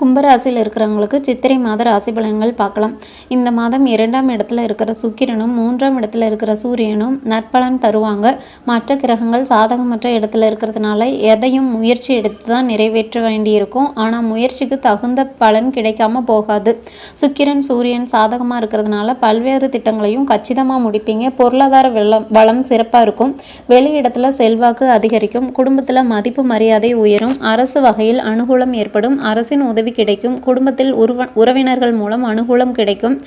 கும்பராசியில் இருக்கிறவங்களுக்கு சித்திரை மாத ராசி பலன்கள் பார்க்கலாம். இந்த மாதம் இரண்டாம் இடத்துல இருக்கிற சுக்கிரனும் மூன்றாம் இடத்துல இருக்கிற சூரியனும் நற்பலன் தருவாங்க. மற்ற கிரகங்கள் சாதகமற்ற இடத்துல இருக்கிறதுனால எதையும் முயற்சி எடுத்து தான் நிறைவேற்ற வேண்டியிருக்கும். ஆனால் முயற்சிக்கு தகுந்த பலன் கிடைக்காம போகாது. சுக்கிரன் சூரியன் சாதகமாக இருக்கிறதுனால பல்வேறு திட்டங்களையும் கச்சிதமாக முடிப்பீங்க. பொருளாதார வளம் வளம் சிறப்பாக இருக்கும். வெளி இடத்துல செல்வாக்கு அதிகரிக்கும். குடும்பத்தில் மதிப்பு மரியாதை உயரும். அரசு வகையில் அனுகூலம் ஏற்படும். அரசின் உதவி கிடைக்கும். குடும்பத்தில் உருவ உறவினர்கள் மூலம் அனுகூலம் கிடைக்கும்.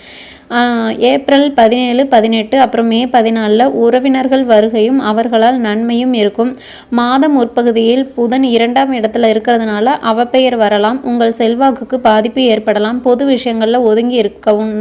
ஏப்ரல் பதினேழு பதினெட்டு அப்புறம் மே பதினாலில் உறவினர்கள் வருகையும் அவர்களால் நன்மையும் இருக்கும். மாதம் முற்பகுதியில் புதன் இரண்டாம் இடத்துல இருக்கிறதுனால அவப்பெயர் வரலாம். உங்கள் செல்வாக்குக்கு பாதிப்பு ஏற்படலாம். பொது விஷயங்களில் ஒதுங்கி இருக்கவும்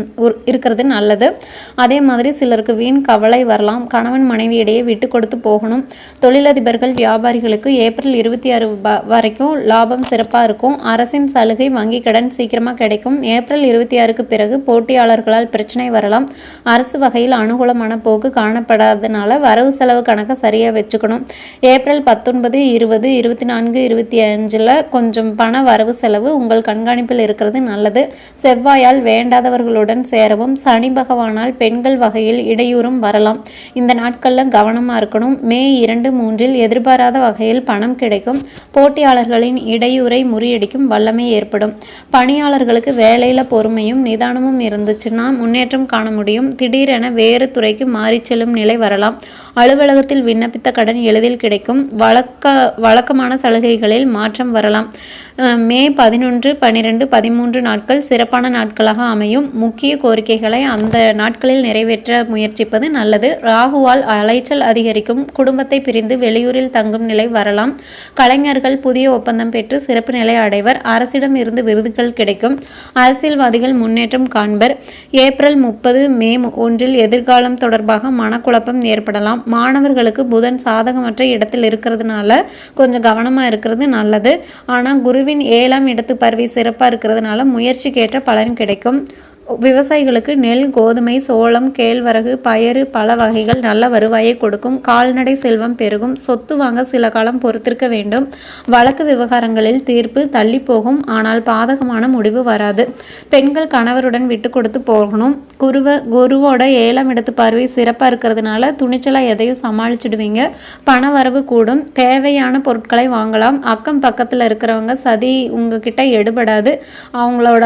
இருக்கிறது நல்லது. அதே மாதிரி சிலருக்கு வீண் கவலை வரலாம். கணவன் மனைவியிடையே விட்டு கொடுத்து போகணும். தொழிலதிபர்கள் வியாபாரிகளுக்கு ஏப்ரல் இருபத்தி ஆறு வரைக்கும் லாபம் சிறப்பாக இருக்கும். அரசின் சலுகை வங்கி கடன் சீக்கிரமாக கிடைக்கும். ஏப்ரல் இருபத்தி ஆறுக்கு பிறகு போட்டியாளர்களால் பிரச்சனை வரலாம். அரசு வகையில் அனுகூலமான போக்கு காணப்படாதனால வரவு செலவு கணக்கை சரியாக வச்சுக்கணும். ஏப்ரல் பத்தொன்பது இருபது இருபத்தி நான்கு இருபத்தி அஞ்சில் கொஞ்சம் பண வரவு செலவு உங்கள் கண்காணிப்பில் இருக்கிறது நல்லது. செவ்வாயால் வேண்டாதவர்களுடன் சேரவும் சனி பகவானால் பெண்கள் வகையில் இடையூறும் வரலாம். இந்த நாட்களில் கவனமாக இருக்கணும். மே இரண்டு மூன்றில் எதிர்பாராத வகையில் பணம் கிடைக்கும். போட்டியாளர்களின் இடையூறை முறியடிக்கும் வல்லமை ஏற்படும். பணியாளர்களுக்கு வேலையில் பொறுமையும் நிதானமும் இருந்துச்சுன்னா முன்னேற்றம் காண முடியும். திடீரென வேறு துறைக்கு மாறி செல்லும் நிலை வரலாம். அலுவலகத்தில் விண்ணப்பித்த கடன் எளிதில் கிடைக்கும். வழக்க வழக்கமான சலுகைகளில் மாற்றம் வரலாம். மே பதினொன்று பன்னிரெண்டு பதிமூன்று நாட்கள் சிறப்பான நாட்களாக அமையும். முக்கிய கோரிக்கைகளை அந்த நாட்களில் நிறைவேற்ற முயற்சிப்பது நல்லது. ராகுவால் அலைச்சல் அதிகரிக்கும். குடும்பத்தை பிரிந்து வெளியூரில் தங்கும் நிலை வரலாம். கலைஞர்கள் புதிய ஒப்பந்தம் பெற்று சிறப்பு நிலை அடைவர். அரசிடம் இருந்து விருதுகள் கிடைக்கும். அரசியல்வாதிகள் முன்னேற்றம் காண்பர். ஏப்ரல் முப்பது மே ஒன்றில் எதிர்காலம் தொடர்பாக மனக்குழப்பம் ஏற்படலாம். மாணவர்களுக்கு புதன் சாதகமற்ற இடத்தில் இருக்கிறதுனால கொஞ்சம் கவனமாக இருக்கிறது நல்லது. ஆனால் குரு குருவின் ஏழாம் இடத்து பருவி சிறப்பாக இருக்கிறதுனால முயற்சிக்கேற்ற பலன் கிடைக்கும். விவசாயிகளுக்கு நெல் கோதுமை சோளம் கேழ்வரகு பயறு பல வகைகள் நல்ல வருவாயை கொடுக்கும். கால்நடை செல்வம் பெருகும். சொத்து வாங்க சில காலம் பொறுத்திருக்க வேண்டும். வழக்கு விவகாரங்களில் தீர்ப்பு தள்ளி போகும். ஆனால் பாதகமான முடிவு வராது. பெண்கள் கணவருடன் விட்டு கொடுத்து போகணும். குருவ குருவோட ஏழாம் இடத்து பார்வை சிறப்பாக இருக்கிறதுனால துணிச்சலாக எதையும் சமாளிச்சிடுவீங்க. பண வரவு கூடும். தேவையான பொருட்களை வாங்கலாம். அக்கம் பக்கத்தில் இருக்கிறவங்க சதி உங்ககிட்ட எடுபடாது. அவங்களோட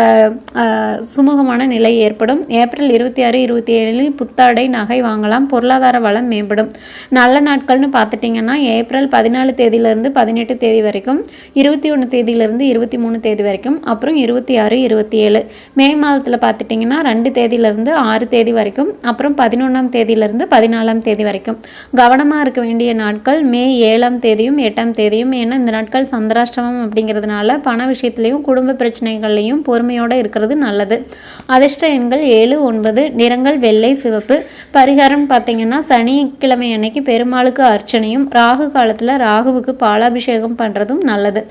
சுமூகமான நிலை ஏற்படும். ஏப்ரல் இருபத்தி ஆறு இருபத்தி ஏழில் புத்தாடை நகை வாங்கலாம். பொருளாதார வளம் மேம்படும். நல்ல நாட்கள்னு பார்த்துட்டிங்கன்னா ஏப்ரல் பதினாலு தேதியிலேருந்து பதினெட்டு தேதி வரைக்கும் இருபத்தி ஒன்று தேதியிலேருந்து இருபத்தி மூணு தேதி வரைக்கும் அப்புறம் இருபத்தி ஆறு இருபத்தி ஏழு. மே மாதத்தில் பார்த்துட்டிங்கன்னா ரெண்டு தேதியிலேருந்து ஆறு தேதி வரைக்கும் அப்புறம் பதினொன்றாம் தேதியிலேருந்து பதினாலாம் தேதி வரைக்கும். கவனமாக இருக்க வேண்டிய நாட்கள் மே ஏழாம் தேதியும் எட்டாம் தேதியும். ஏன்னா இந்த நாட்கள் சந்திராஷ்டமம் அப்படிங்கிறதுனால பண விஷயத்துலையும் குடும்ப பிரச்சனைகள்லையும் பொறுமையோடு இருக்கிறது நல்லது. அதிர்ஷ்ட எண்கள் ஏழு ஒன்பது நிறங்கள் வெள்ளை சிவப்பு. பரிகாரம் பார்த்தீங்கன்னா சனிக்கிழமை அன்னைக்கு பெருமாளுக்கு அர்ச்சனையும் ராகு காலத்தில் ராகுவுக்கு பாலாபிஷேகம் பண்ணுறதும் நல்லது.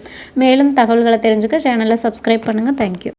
மேலும் தகவல்களை தெரிஞ்சுக்க சேனலை சப்ஸ்கிரைப் பண்ணுங்கள் தேங்க்யூ